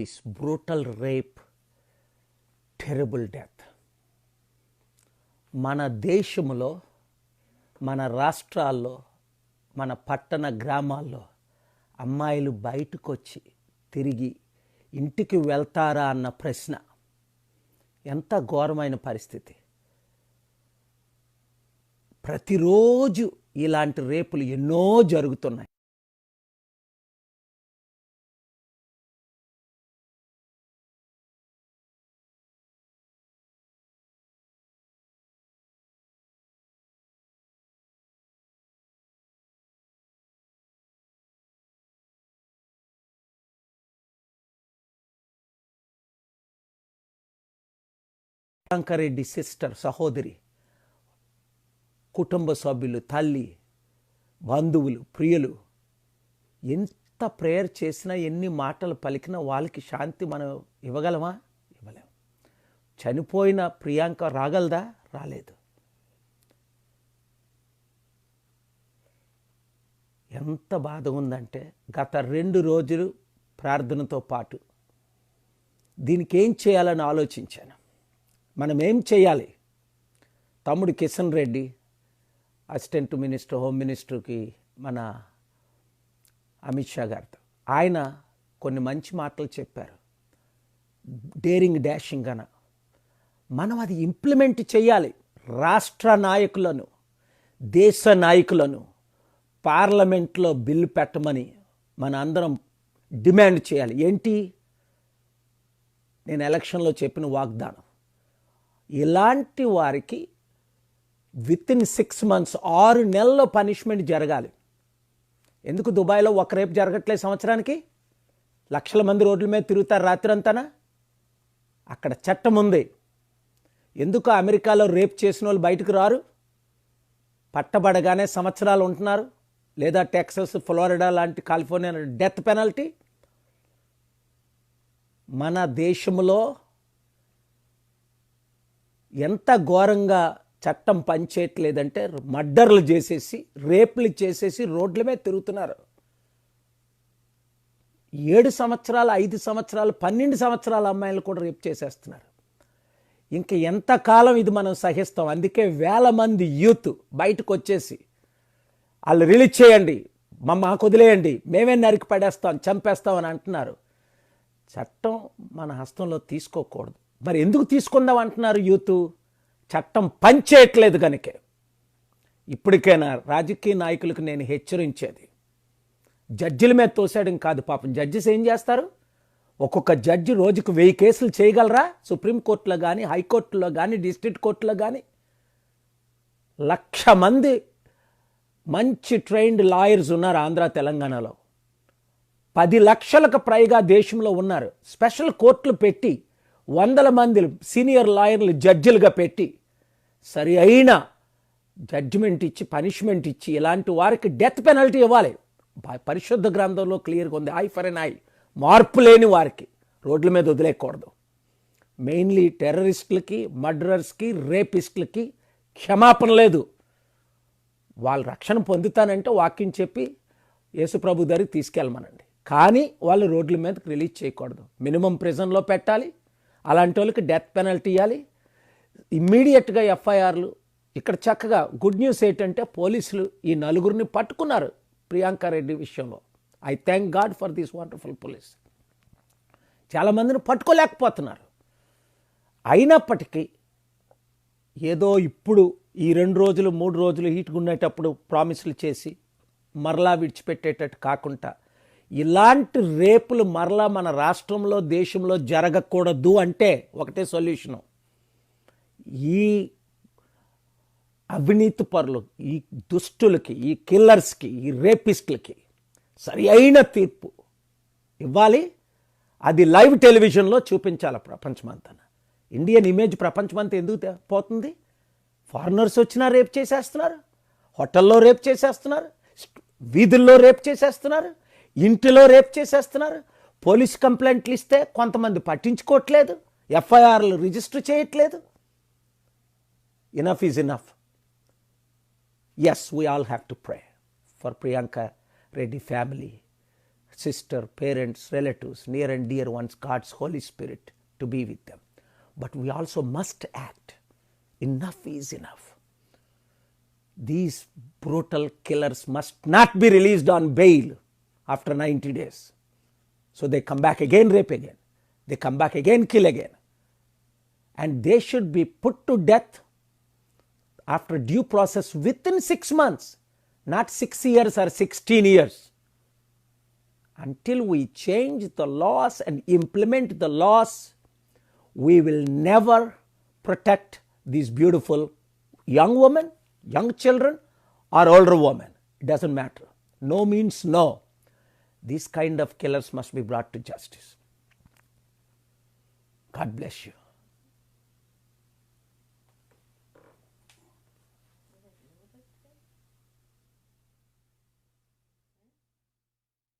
This brutal rape terrible death మన దేశంలో మన రాష్ట్రాల్లో మన పట్టణ గ్రామాల్లో అమ్మాయిలు బయటకు వచ్చి తిరిగి ఇంటికి వెళ్తారా అన్న ప్రశ్న ఎంత ఘోరమైన పరిస్థితి. ప్రతిరోజు ఇలాంటి రేపులు ఎన్నో జరుగుతున్నాయి. ప్రియాంకరెడ్డి సిస్టర్ సహోదరి కుటుంబ సభ్యులు తల్లి బంధువులు ప్రియులు ఎంత ప్రేయర్ చేసినా ఎన్ని మాటలు పలికినా వాళ్ళకి శాంతి మనం ఇవ్వగలమా? ఇవ్వలేం. చనిపోయిన ప్రియాంక రాగలదా? రాలేదు. ఎంత బాధ ఉందంటే గత రెండు రోజులు ప్రార్థనతో పాటు దీనికి ఏం చేయాలని ఆలోచించాను. మనం ఏం చేయాలి? తమ్ముడు Kishan Reddy assistant minister home మినిస్టర్కి మన అమిత్ షా గారితో. ఆయన కొన్ని మంచి మాటలు చెప్పారు. డేరింగ్ డాషింగ్ అన. మనం అది ఇంప్లిమెంట్ చేయాలి. రాష్ట్ర నాయకులను దేశ నాయకులను పార్లమెంట్లో బిల్లు పెట్టమని మన అందరం డిమాండ్ చేయాలి. ఏంటి? నేను ఎలక్షన్లో చెప్పిన వాగ్దానం. ఇలాంటి వారికి విత్ ఇన్ సిక్స్ మంత్స్ ఆరు నెలల్లో పనిష్మెంట్ జరగాలి. ఎందుకు దుబాయ్లో ఒక రేపు జరగట్లేదు సంవత్సరానికి? లక్షల మంది రోడ్ల మీద తిరుగుతారు రాత్రి అంతానా అక్కడ చట్టం ఉంది. ఎందుకు అమెరికాలో రేప్ చేసిన వాళ్ళు బయటకు రారు? పట్టబడగానే సంవత్సరాలు ఉంటున్నారు. లేదా టెక్సస్ ఫ్లోరిడా లాంటి కాలిఫోర్నియా డెత్ పెనల్టీ? మన దేశంలో ఎంత ఘోరంగా చట్టం పనిచేయట్లేదంటే మర్డర్లు చేసేసి రేపులు చేసేసి రోడ్ల మీద తిరుగుతున్నారు. ఏడు సంవత్సరాలు ఐదు సంవత్సరాలు పన్నెండు సంవత్సరాల అమ్మాయిలు కూడా రేపు చేసేస్తున్నారు. ఇంకా ఎంతకాలం ఇది మనం సహిస్తాం? అందుకే వేల మంది యూత్ బయటకు వచ్చేసి వాళ్ళు రిలీజ్ చేయండి మా మాకు వదిలేయండి మేమే నరికి పడేస్తాం చంపేస్తాం అని అంటున్నారు. చట్టం మన హస్తంలో తీసుకోకూడదు. మరి ఎందుకు తీసుకుందాం అంటున్నారు యూత్? చట్టం పనిచేయట్లేదు కనుకే ఇప్పటికైనా రాజకీయ నాయకులకు నేను హెచ్చరించేది. జడ్జిల మీద తోసేయడం కాదు పాపం. జడ్జిస్ ఏం చేస్తారు? ఒక్కొక్క జడ్జి రోజుకు వెయ్యి కేసులు చేయగలరా? సుప్రీంకోర్టులో కానీ హైకోర్టులో కానీ డిస్ట్రిక్ట్ కోర్టులో కానీ లక్ష మంది మంచి ట్రైన్డ్ లాయర్స్ ఉన్నారు ఆంధ్ర తెలంగాణలో. పది లక్షలకు పైగా దేశంలో ఉన్నారు. స్పెషల్ కోర్టులు పెట్టి వందల మంది సీనియర్ లాయర్లు జడ్జిలుగా పెట్టి సరి అయిన జడ్జిమెంట్ ఇచ్చి పనిష్మెంట్ ఇచ్చి ఇలాంటి వారికి డెత్ పెనల్టీ ఇవ్వాలి. పరిశుద్ధ గ్రంథంలో క్లియర్గా ఉంది. Eye for an eye. మార్పు లేని వారికి రోడ్ల మీద వదిలేయకూడదు. మెయిన్లీ టెర్రరిస్టులకి మర్డరర్స్కి రేపిస్టులకి క్షమాపణ లేదు. వాళ్ళు రక్షణ పొందుతానంటే వాక్యం చెప్పి యేసుప్రభు దగ్గరికి తీసుకెళ్ళమనండి. కానీ వాళ్ళు రోడ్ల మీదకి రిలీజ్ చేయకూడదు. మినిమం ప్రిజన్లో పెట్టాలి. అలాంటి వాళ్ళకి డెత్ పెనల్టీ ఇవ్వాలి ఇమ్మీడియట్గా ఎఫ్ఐఆర్లు ఇక్కడ చక్కగా గుడ్ న్యూస్ ఏంటంటే పోలీసులు ఈ నలుగురిని పట్టుకున్నారు ప్రియాంక రెడ్డి విషయంలో. I thank God for this wonderful police చాలామందిని పట్టుకోలేకపోతున్నారు. అయినప్పటికీ ఏదో ఇప్పుడు ఈ రెండు రోజులు మూడు రోజులు హీట్గా ఉండేటప్పుడు ప్రామిసులు చేసి మరలా విడిచిపెట్టేటట్టు కాకుండా ఇలాంటి రేపులు మరలా మన రాష్ట్రంలో దేశంలో జరగకూడదు అంటే ఒకటే సొల్యూషను. ఈ అవినీతి పరులు ఈ దుష్టులకి ఈ కిల్లర్స్కి ఈ రేపిస్టులకి సరి అయిన తీర్పు ఇవ్వాలి. అది లైవ్ టెలివిజన్లో చూపించాలి ప్రపంచమంతా. ఇండియన్ ఇమేజ్ ప్రపంచమంతా ఎందుకు పోతుంది? ఫారినర్స్ వచ్చినా రేప్ చేసేస్తున్నారు హోటల్లో రేప్ చేసేస్తున్నారు వీధుల్లో రేప్ చేసేస్తున్నారు. ఇంటిలో రేప్ చేసేస్తున్నారు. పోలీస్ కంప్లైంట్లు ఇస్తే కొంతమంది పట్టించుకోవట్లేదు. ఎఫ్ఐఆర్లు రిజిస్టర్ చేయట్లేదు. Enough is enough as we all have to pray for Priyanka Reddy family sister parents relatives near and dear ones God's holy spirit to be with them but we also must act enough is enough these brutal killers must not be released on bail after 90 days. So they come back again, rape again. They come back again, kill again. And they should be put to death after due process within six months, not six years or 16 years. Until we change the laws and implement the laws, we will never protect these beautiful young women, young children, or older women. It doesn't matter. No means no. These kind of killers must be brought to justice. God bless you.